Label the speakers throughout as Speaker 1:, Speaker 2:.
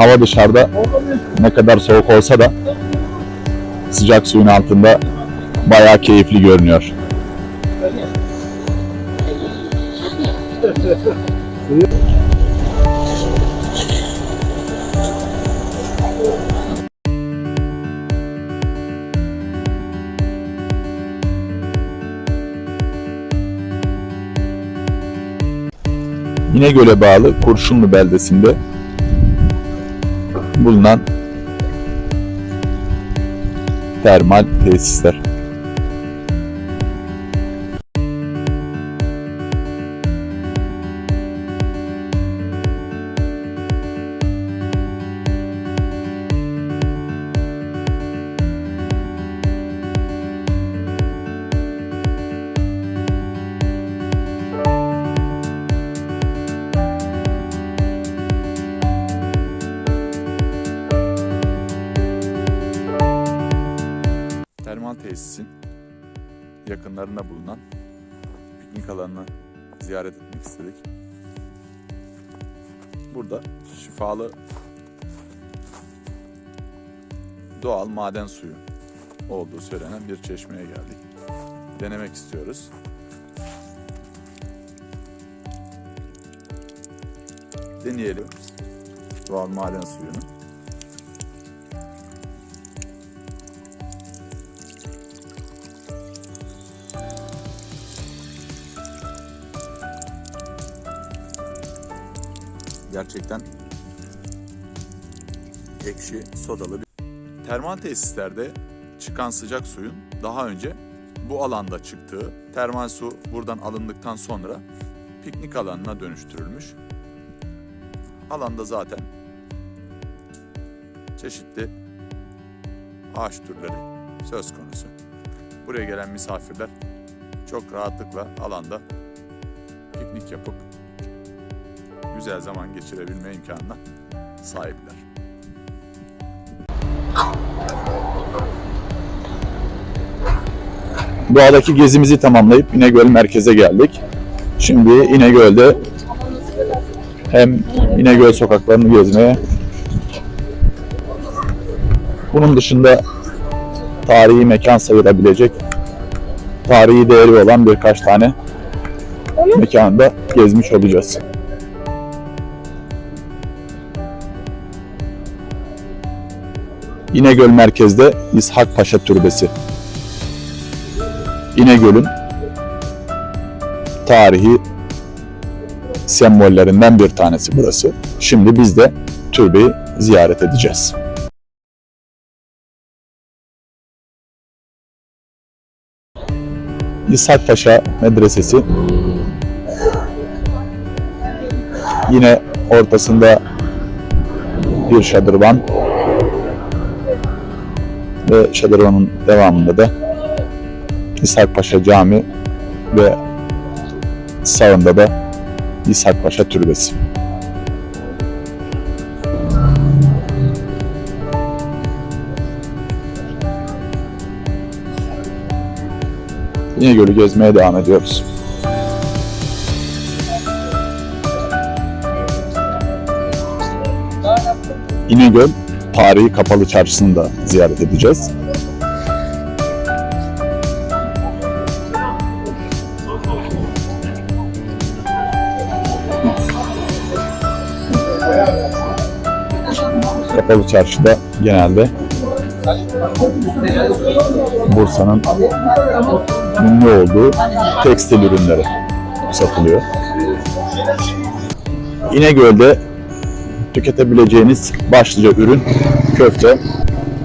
Speaker 1: hava dışarıda ne kadar soğuk olsa da sıcak suyun altında bayağı keyifli görünüyor. İnegöl'e bağlı Kurşunlu beldesinde bulunan termal tesisler. Tesisin yakınlarında bulunan piknik alanını ziyaret etmek istedik. Burada şifalı doğal maden suyu olduğu söylenen bir çeşmeye geldik. Denemek istiyoruz. Deneyelim doğal maden suyunu. Gerçekten ekşi, sodalı bir termal tesislerde çıkan sıcak suyun daha önce bu alanda çıktığı termal su buradan alındıktan sonra piknik alanına dönüştürülmüş. Alanda zaten çeşitli ağaç türleri söz konusu. Buraya gelen misafirler çok rahatlıkla alanda piknik yapıp güzel zaman geçirebilme imkanına sahipler. Doğadaki gezimizi tamamlayıp İnegöl merkeze geldik. Şimdi İnegöl'de hem İnegöl sokaklarını gezmeye bunun dışında tarihi mekan sayılabilecek tarihi değeri olan birkaç tane mekanda gezmiş olacağız. İnegöl merkezde İshak Paşa Türbesi. İnegöl'ün tarihi sembollerinden bir tanesi burası. Şimdi biz de türbeyi ziyaret edeceğiz. İshak Paşa Medresesi yine ortasında bir şadırvan ve şadırvanın devamında da İshak Paşa Camii ve sağında da İshak Paşa Türbesi. İnegöl'ü gezmeye devam ediyoruz. İnegöl tarihi kapalı çarşısını da ziyaret edeceğiz. Kapalı çarşıda genelde Bursa'nın ünlü olduğu tekstil ürünleri satılıyor. İnegöl'de tüketebileceğiniz başlıca ürün köfte.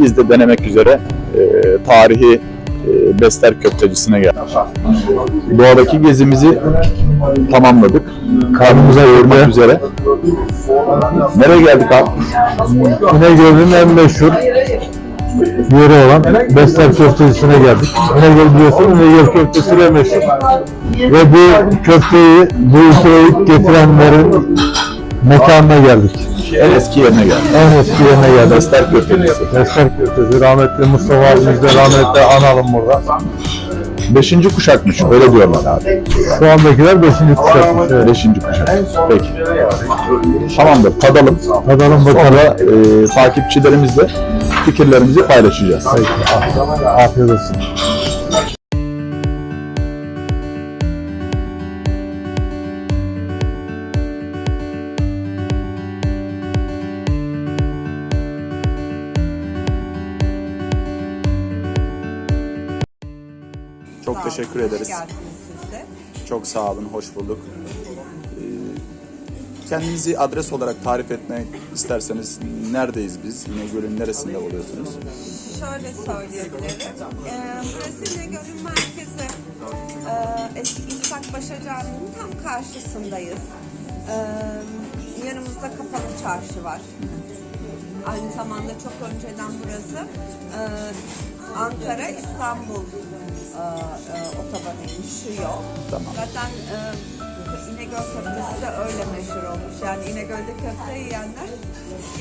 Speaker 1: Biz de denemek üzere e, tarihi e, Bester köftecisine geldik. Doğadaki gezimizi tamamladık. Karnımıza yormak üzere. Nereye geldik abi?
Speaker 2: İnegöl'ün en meşhur yeri olan Besler Köftecisi'ne geldik. İnegöl biliyorsun İnegöl köftesiyle meşhur. Ve bu köfteyi bu ülkeye getirenlerin mekanına geldik.
Speaker 1: En eski yerine geldik.
Speaker 2: En eski yerine geldik.
Speaker 1: Bester köftecisi.
Speaker 2: Besler Köftesi. Rahmetli Mustafa abimiz de rahmetli analım burada.
Speaker 1: Beşinci kuşakmış öyle diyorlar abi.
Speaker 2: Şu andakiler 5. kuşakmış. Evet.
Speaker 1: Beşinci kuşak. Peki. Tamamdır tadalım.
Speaker 2: Tadalım bakalım.
Speaker 1: Sonra e, takipçilerimizle fikirlerimizi paylaşacağız.
Speaker 2: Peki, Afiyet olsun.
Speaker 1: Çok
Speaker 3: Sağ olun,
Speaker 1: teşekkür
Speaker 3: hoş
Speaker 1: ederiz.
Speaker 3: geldiniz siz de.
Speaker 1: Çok sağ olun, hoş bulduk. Ee, Kendinizi adres olarak tarif etmek isterseniz neredeyiz biz? İnegöl'ün neresinde oluyorsunuz?
Speaker 3: Şöyle söyleyebilirim. Ee, burası İnegöl'ün merkezi. Ee, eski İshakpaşa Camii'nin tam karşısındayız. Ee, yanımızda kapalı çarşı var. Aynı zamanda çok önceden burası e, Ankara İstanbul e, e, otobanıymış şu yol.
Speaker 1: Tamam.
Speaker 3: Zaten e, İnegöl köftesi de öyle meşhur olmuş. Yani İnegöl'de köfte yiyenler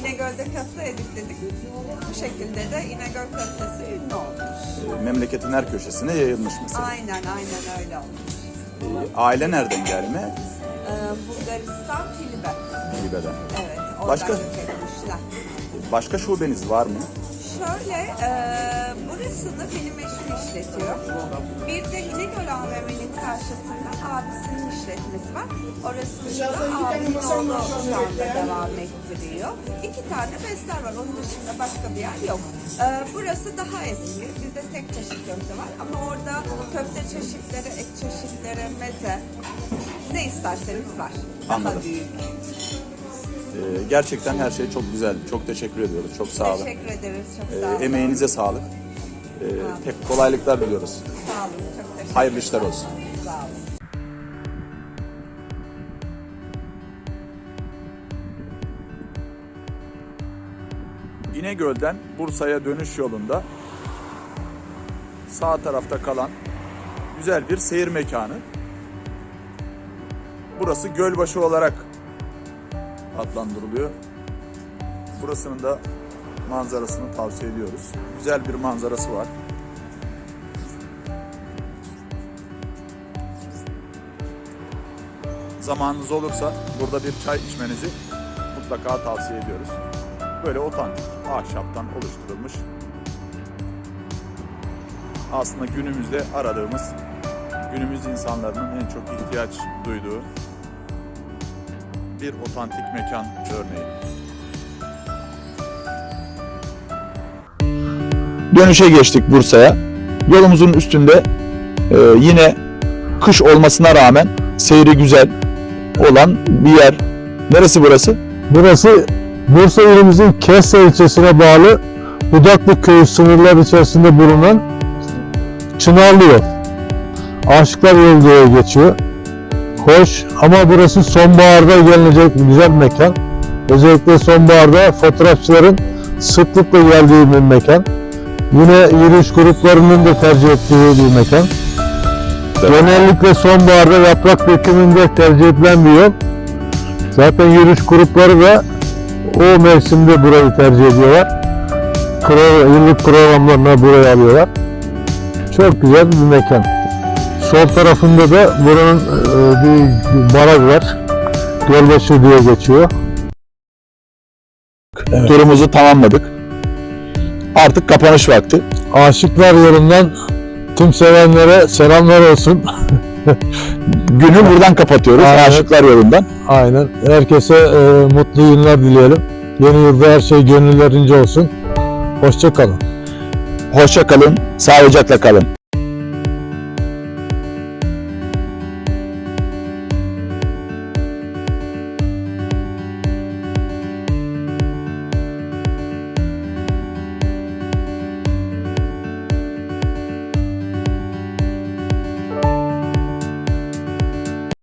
Speaker 3: İnegöl'de köfte yedik dedik. Bu şekilde de İnegöl köftesi ünlü olmuş.
Speaker 1: Memleketin her köşesine yayılmış mesela.
Speaker 3: Aynen aynen öyle olmuş.
Speaker 1: Ee, Aile nereden gelme?
Speaker 3: E, Bulgaristan Filibe.
Speaker 1: Libe'den.
Speaker 3: Evet oradan
Speaker 1: Başka? Başka şubeniz var mı?
Speaker 3: Şöyle, e, burasını benim eşim işletiyor. Bir de İnegöl AVM'nin karşısında abisinin işletmesi var. Orasını da abinin şu anda devam ettiriyor. İki tane besler var. Onun dışında başka bir yer yok. E, burası daha eski. Bizde tek çeşit köfte var. Ama orada köfte çeşitleri, et çeşitleri, meze ne isterseniz var. Daha
Speaker 1: Anladım.
Speaker 3: büyük.
Speaker 1: Ee, Gerçekten her şey çok güzel. Çok teşekkür ediyoruz. Çok sağ olun.
Speaker 3: Teşekkür ederiz. Çok
Speaker 1: Ee,
Speaker 3: sağ olun.
Speaker 1: Emeğinize sağlık. Ee, Hep kolaylıklar diliyoruz.
Speaker 3: Sağ olun. Çok teşekkür
Speaker 1: Hayırlı işler olsun.
Speaker 3: Sağ olun.
Speaker 1: İnegöl'den Bursa'ya dönüş yolunda sağ tarafta kalan güzel bir seyir mekanı. Burası Gölbaşı olarak adlandırılıyor. Burasının da manzarasını tavsiye ediyoruz. Güzel bir manzarası var. Zamanınız olursa burada bir çay içmenizi mutlaka tavsiye ediyoruz. Böyle otantik ahşaptan oluşturulmuş. Aslında günümüzde aradığımız, günümüz insanların en çok ihtiyaç duyduğu bir otantik mekan örneği. Dönüşe geçtik Bursa'ya. Yolumuzun üstünde e, yine kış olmasına rağmen seyri güzel olan bir yer. Neresi burası?
Speaker 2: Burası Bursa ilimizin Kessa ilçesine bağlı Budaklı köyü sınırları içerisinde bulunan Çınarlı yol. Aşıklar yolu diye geçiyor. Hoş ama burası sonbaharda gelinecek güzel mekan. Özellikle sonbaharda fotoğrafçıların sıklıkla geldiği bir mekan. Yine yürüyüş gruplarının da tercih ettiği bir mekan. Genellikle sonbaharda yaprak dökümünde tercih edilen bir yol. Zaten yürüyüş grupları da o mevsimde burayı tercih ediyorlar. Pro, yıllık programlarına burayı alıyorlar. Çok güzel bir mekan. Sol tarafında da buranın e, bir baraj var. Gölbaşı diye geçiyor.
Speaker 1: Turumuzu tamamladık. Artık kapanış vakti.
Speaker 2: Aşıklar yolundan tüm sevenlere selamlar olsun.
Speaker 1: Günü buradan kapatıyoruz.
Speaker 2: Evet.
Speaker 1: Aşıklar yolundan.
Speaker 2: Aynen. Herkese e, mutlu yıllar dileyelim. Yeni yılda her şey gönüllerince olsun. Hoşça kalın.
Speaker 1: Hoşça kalın, sağlıcakla kalın.